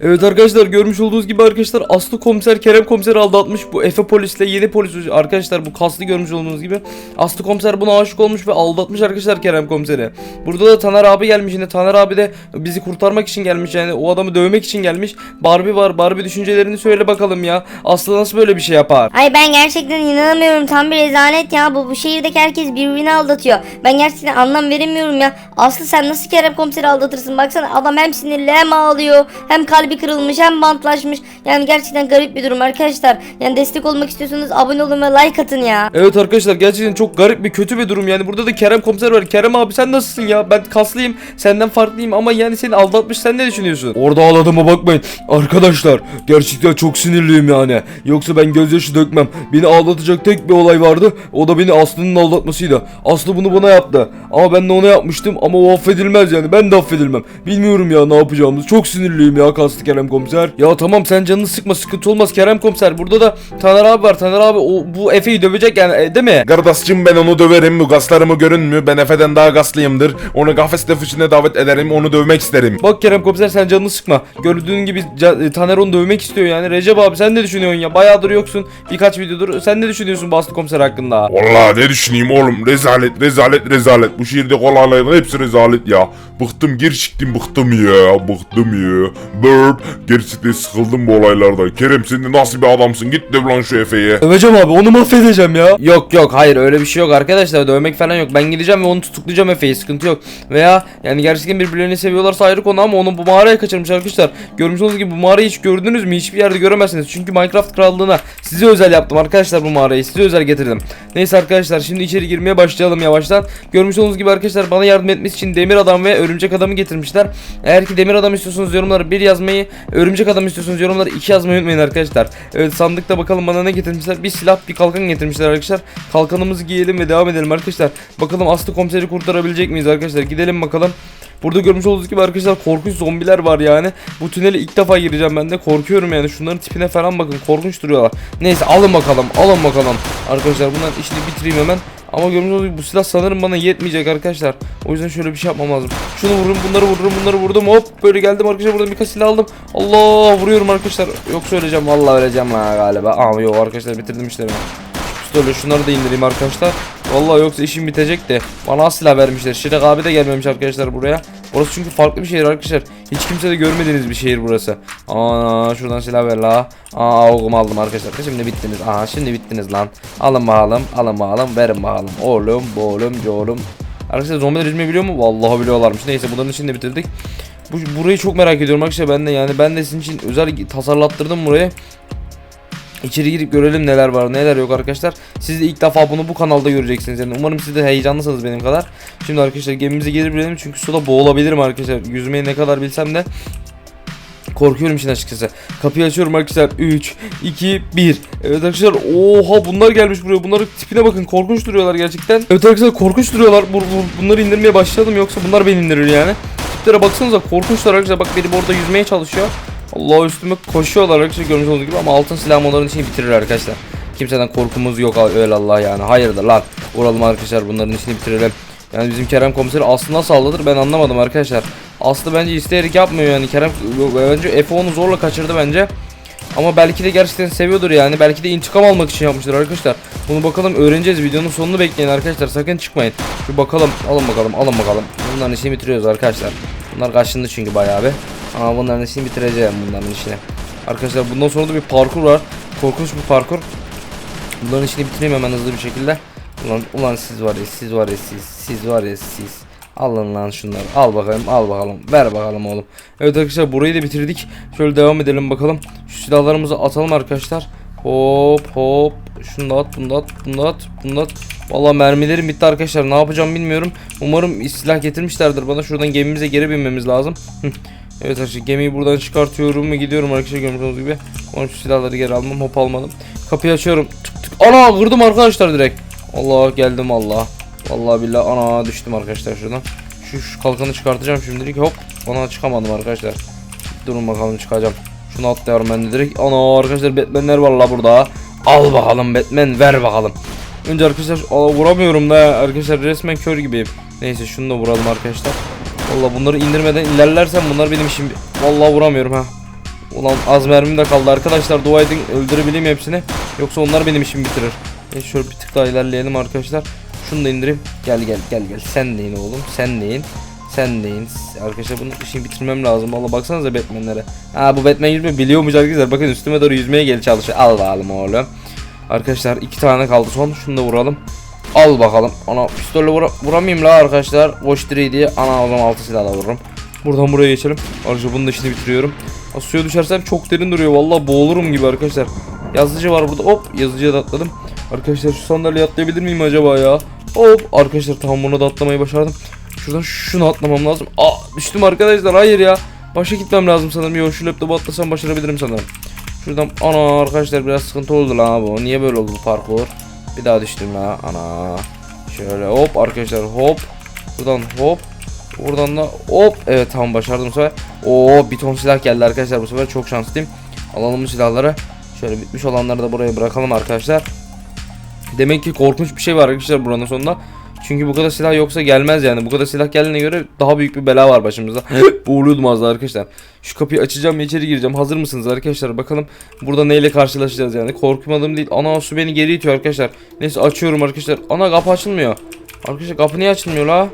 Evet arkadaşlar görmüş olduğunuz gibi arkadaşlar Aslı komiser Kerem komiseri aldatmış. Bu Efe polisle yeni polis arkadaşlar bu kaslı görmüş olduğunuz gibi. Aslı komiser buna aşık olmuş ve aldatmış arkadaşlar Kerem komiseri. Burada da Taner abi gelmiş yine. Taner abi de bizi kurtarmak için gelmiş yani o adamı dövmek için gelmiş. Barbie var. Barbie düşüncelerini söyle bakalım ya. Aslı nasıl böyle bir şey yapar? Ay ben gerçekten inanamıyorum. Tam bir rezalet ya. Bu, bu şehirdeki herkes birbirini aldatıyor. Ben gerçekten anlam veremiyorum ya. Aslı sen nasıl Kerem komiseri aldatırsın? Baksana adam hem sinirli hem ağlıyor. Hem kalbi kırılmış hem bantlaşmış. Yani gerçekten garip bir durum arkadaşlar. Yani destek olmak istiyorsanız abone olun ve like atın ya. Evet arkadaşlar gerçekten çok garip bir kötü bir durum. Yani burada da Kerem komiser var. Kerem abi sen nasılsın ya? Ben kaslıyım senden farklıyım ama yani seni aldatmış sen ne düşünüyorsun? Orada ağladığıma bakmayın. Arkadaşlar gerçekten çok sinirliyim yani. Yoksa ben gözyaşı dökmem. Beni aldatacak tek bir olay vardı. O da beni Aslı'nın aldatmasıydı. Aslı bunu bana yaptı. Ama ben de ona yapmıştım ama o affedilmez yani. Ben de affedilmem. Bilmiyorum ya ne yapacağımızı. Çok sinirliyim ya kaslı Kerem komiser ya tamam sen canını sıkma sıkıntı olmaz Kerem komiser burada da Taner abi var Taner abi o bu Efe'yi dövecek yani e, değil mi Kardeşim ben onu döverim. Bu gaslarımı görünmüyor. Ben Efe'den daha gaslıyımdır. Onu kafes dövüşüne davet ederim. Onu dövmek isterim. Bak Kerem komiser sen canını sıkma. Gördüğün gibi Ca- e, Taner onu dövmek istiyor yani. Recep abi sen ne düşünüyorsun ya? Bayağıdır yoksun. Birkaç videodur. Sen ne düşünüyorsun Baslı komiser hakkında? Vallahi ne düşüneyim oğlum. Rezalet, rezalet, rezalet. Bu şehirde olayların hepsi rezalet ya. Bıktım, gerçekten bıktım ya. Bıktım ya. Burp. Gerçekten sıkıldım bu olaylardan. Kerem sen de nasıl bir adamsın? Git döv lan şu Efe'ye. Döveceğim abi onu mahvedeceğim ya. Yok yok hayır öyle bir şey yok arkadaşlar. Dövmek falan yok. Ben gideceğim ve onu tutuklayacağım Efe'yi sıkıntı yok. Veya yani gerçekten birbirlerini seviyorlarsa ayrı konu ama onu bu mağaraya kaçırmış arkadaşlar. Görmüş olduğunuz gibi bu mağarayı hiç gördünüz mü? Hiçbir yerde göremezsiniz. Çünkü Minecraft krallığına size özel yaptım arkadaşlar bu mağarayı. Size özel getirdim. Neyse arkadaşlar şimdi içeri girmeye başlayalım yavaştan. Görmüş olduğunuz gibi arkadaşlar bana yardım etmesi için demir adam ve örümcek adamı getirmişler. Eğer ki demir adam istiyorsanız yorumlara bir yazmayı, örümcek adam istiyorsanız yorumlara iki yazmayı unutmayın arkadaşlar. Evet sandıkta bakalım bana ne getirmişler. Bir silah, bir kalkan getirmişler arkadaşlar. Kalkanımızı giyelim ve devam edelim arkadaşlar. Bakalım Aslı komiseri kurtarabilecek miyiz arkadaşlar? Gidelim bakalım. Burada görmüş olduğunuz gibi arkadaşlar korkunç zombiler var yani. Bu tünele ilk defa gireceğim ben de. Korkuyorum yani. Şunların tipine falan bakın. Korkunç duruyorlar. Neyse alın bakalım. Alın bakalım. Arkadaşlar bunların işini bitireyim hemen. Ama görmüş olduğunuz gibi bu silah sanırım bana yetmeyecek arkadaşlar. O yüzden şöyle bir şey yapmam lazım. Şunu vururum, bunları vururum, bunları vurdum. Hop böyle geldim arkadaşlar. Buradan birkaç silah aldım. Allah vuruyorum arkadaşlar. Yoksa öleceğim. Vallahi öleceğim ha galiba. Ama yok arkadaşlar bitirdim işlerimi. Şöyle şunları da indireyim arkadaşlar. Vallahi yoksa işim bitecek de. Bana silah vermişler. Şirek abi de gelmemiş arkadaşlar buraya. Burası çünkü farklı bir şehir arkadaşlar. Hiç kimse de görmediğiniz bir şehir burası. Aa şuradan silah ver la. Aa oğlum aldım arkadaşlar. Şimdi bittiniz. Aa şimdi bittiniz lan. Alın bakalım. Alın bakalım. Verin bakalım. Oğlum, oğlum, oğlum. Arkadaşlar zombiler yüzmeyi biliyor mu? Vallahi biliyorlarmış. Neyse bunların için de bitirdik. Bu, burayı çok merak ediyorum arkadaşlar ben de yani ben de sizin için özel tasarlattırdım burayı. İçeri girip görelim neler var neler yok arkadaşlar. Siz de ilk defa bunu bu kanalda göreceksiniz yani. Umarım siz de heyecanlısınız benim kadar. Şimdi arkadaşlar gemimize geri binelim çünkü suda boğulabilirim arkadaşlar. Yüzmeyi ne kadar bilsem de Korkuyorum şimdi açıkçası. Kapıyı açıyorum arkadaşlar. 3, 2, 1. Evet arkadaşlar. Oha bunlar gelmiş buraya. Bunların tipine bakın. Korkunç duruyorlar gerçekten. Evet arkadaşlar korkunç duruyorlar. Bu, bu- bunları indirmeye başladım yoksa bunlar beni indirir yani. Tiplere baksanıza korkunçlar arkadaşlar. Bak biri burada yüzmeye çalışıyor. Allah üstüme koşuyorlar arkadaşlar görmüş olduğunuz gibi ama altın silahım onların içini bitirir arkadaşlar. Kimseden korkumuz yok öyle Allah yani. Hayırdır lan. Vuralım arkadaşlar bunların içini bitirelim. Yani bizim Kerem komiseri Aslı nasıl aldatır ben anlamadım arkadaşlar. Aslı bence isteyerek yapmıyor yani Kerem bence Efe onu zorla kaçırdı bence. Ama belki de gerçekten seviyordur yani. Belki de intikam almak için yapmıştır arkadaşlar. Bunu bakalım öğreneceğiz. Videonun sonunu bekleyin arkadaşlar. Sakın çıkmayın. Bir bakalım. Alın bakalım. Alın bakalım. Bunların işini bitiriyoruz arkadaşlar. Bunlar kaşındı çünkü bayağı bir. Ama bunların işini bitireceğim bunların işini. Arkadaşlar bundan sonra da bir parkur var. Korkunç bir parkur. Bunların işini bitireyim hemen hızlı bir şekilde. Ulan, ulan siz var ya siz var ya siz. Siz var ya siz. Alın lan şunları. Al bakalım al bakalım. Ver bakalım oğlum. Evet arkadaşlar burayı da bitirdik. Şöyle devam edelim bakalım. Şu silahlarımızı atalım arkadaşlar. Hop hop. Şunu da at bunu da at bunu da at bunu da at. Valla mermilerim bitti arkadaşlar. Ne yapacağım bilmiyorum. Umarım silah getirmişlerdir bana. Şuradan gemimize geri binmemiz lazım. Evet arkadaşlar gemiyi buradan çıkartıyorum ve gidiyorum arkadaşlar olduğunuz gibi. Umarım şu silahları geri almam. Hop almadım. Kapıyı açıyorum. Tık tık. Ana kırdım arkadaşlar direkt. Allah geldim Allah. Vallahi billahi ana düştüm arkadaşlar şuradan. Şu, şu kalkanı çıkartacağım şimdilik hop. Ana çıkamadım arkadaşlar. Durun bakalım çıkacağım. Şunu atlıyorum ben de direkt. Ana arkadaşlar Batman'ler var la burada. Al bakalım Batman ver bakalım. Önce arkadaşlar vuramıyorum da arkadaşlar resmen kör gibiyim. Neyse şunu da vuralım arkadaşlar. Valla bunları indirmeden ilerlersem bunlar benim işim. Vallahi vuramıyorum ha. Ulan az mermim de kaldı arkadaşlar dua edin öldürebileyim hepsini. Yoksa onlar benim işimi bitirir. E şöyle bir tık daha ilerleyelim arkadaşlar. Şunu da indireyim. Gel gel gel gel. Sen de in oğlum. Sen de in. Sen de in. Arkadaşlar bunun işini bitirmem lazım. Valla baksanıza Batman'lere. Ha bu Batman yüzme biliyormuş arkadaşlar. Bakın üstüme doğru yüzmeye gel çalışıyor. Al bakalım oğlum. Arkadaşlar iki tane kaldı son. Şunu da vuralım. Al bakalım. Ana pistolle vura vuramayayım la arkadaşlar. Boş diye. Ana o zaman altı silahla vururum. Buradan buraya geçelim. Arkadaşlar bunun da işini bitiriyorum. Aa, Suya düşersem çok derin duruyor. Vallahi boğulurum gibi arkadaşlar. Yazıcı var burada. Hop yazıcıya da atladım. Arkadaşlar şu sandalyeye atlayabilir miyim acaba ya? Hop arkadaşlar tamam bunu da atlamayı başardım. Şuradan şunu atlamam lazım. Aa düştüm arkadaşlar. Hayır ya. Başa gitmem lazım sanırım. Yo şu laptopu atlasam başarabilirim sanırım. Şuradan ana arkadaşlar biraz sıkıntı oldu la bu. Niye böyle oldu parkur? Bir daha düştüm la. Ana. Şöyle hop arkadaşlar hop. Buradan hop. Buradan da hop. Evet tamam başardım bu sefer. Oo bir ton silah geldi arkadaşlar bu sefer çok şanslıyım. Alalım bu silahları. Şöyle bitmiş olanları da buraya bırakalım arkadaşlar. Demek ki korkunç bir şey var arkadaşlar buranın sonunda. Çünkü bu kadar silah yoksa gelmez yani. Bu kadar silah geldiğine göre daha büyük bir bela var başımızda. Boğuluyordum az daha arkadaşlar. Şu kapıyı açacağım ve içeri gireceğim. Hazır mısınız arkadaşlar? Bakalım burada neyle karşılaşacağız yani. Korkmadım değil. Ana su beni geri itiyor arkadaşlar. Neyse açıyorum arkadaşlar. Ana kapı açılmıyor. Arkadaşlar kapı niye açılmıyor la?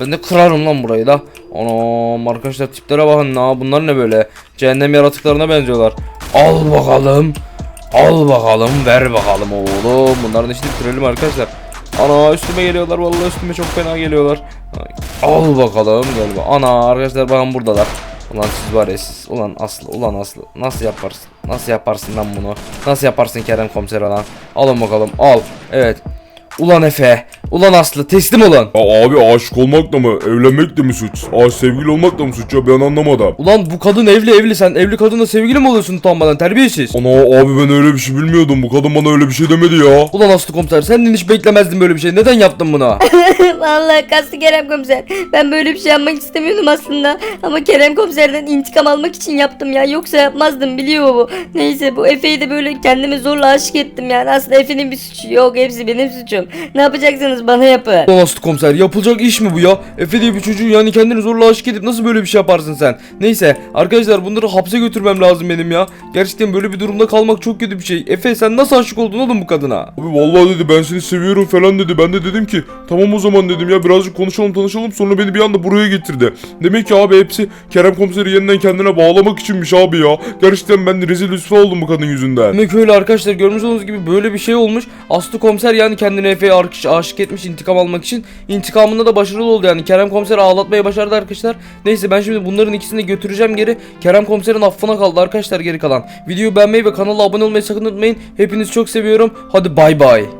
Ben de kırarım lan burayı da. Anam arkadaşlar tiplere bakın la. Bunlar ne böyle? Cehennem yaratıklarına benziyorlar. Al bakalım. Al bakalım ver bakalım oğlum. Bunların işini bitirelim arkadaşlar. Ana üstüme geliyorlar vallahi üstüme çok fena geliyorlar. Al bakalım gel bak. Ana arkadaşlar bakın buradalar. Ulan siz var ya siz. Ulan Aslı ulan Aslı. Nasıl yaparsın? Nasıl yaparsın lan bunu? Nasıl yaparsın Kerem komiser lan? Alın bakalım al. Evet. Ulan Efe. Ulan Aslı teslim olun. Ya abi aşık olmak da mı? Evlenmek de mi suç? Aa sevgili olmak da mı suç ya ben anlamadım. Ulan bu kadın evli evli sen evli kadınla sevgili mi oluyorsun utanmadan terbiyesiz. Ana abi ben öyle bir şey bilmiyordum. Bu kadın bana öyle bir şey demedi ya. Ulan Aslı komiser senden hiç beklemezdim böyle bir şey. Neden yaptın bunu? Vallahi kastı Kerem komiser. Ben böyle bir şey yapmak istemiyordum aslında. Ama Kerem komiserden intikam almak için yaptım ya. Yoksa yapmazdım biliyor bu. Neyse bu Efe'yi de böyle kendime zorla aşık ettim yani. Aslında Efe'nin bir suçu yok. Hepsi benim suçum. Ne yapacaksınız bana yapın. Aslı komiser yapılacak iş mi bu ya? Efe diye bir çocuğu yani kendini zorla aşık edip nasıl böyle bir şey yaparsın sen? Neyse arkadaşlar bunları hapse götürmem lazım benim ya. Gerçekten böyle bir durumda kalmak çok kötü bir şey. Efe sen nasıl aşık oldun oğlum bu kadına? Abi vallahi dedi ben seni seviyorum falan dedi. Ben de dedim ki tamam o zaman dedim ya birazcık konuşalım tanışalım sonra beni bir anda buraya getirdi. Demek ki abi hepsi Kerem komiseri yeniden kendine bağlamak içinmiş abi ya. Gerçekten ben rezil rüsva oldum bu kadın yüzünden. Demek öyle arkadaşlar görmüş olduğunuz gibi böyle bir şey olmuş. Aslı komiser yani kendini Efe'ye aşık, aşık etmiş intikam almak için. İntikamında da başarılı oldu yani. Kerem komiseri ağlatmayı başardı arkadaşlar. Neyse ben şimdi bunların ikisini de götüreceğim geri. Kerem komiserin affına kaldı arkadaşlar geri kalan. Videoyu beğenmeyi ve kanala abone olmayı sakın unutmayın. Hepinizi çok seviyorum. Hadi bay bay.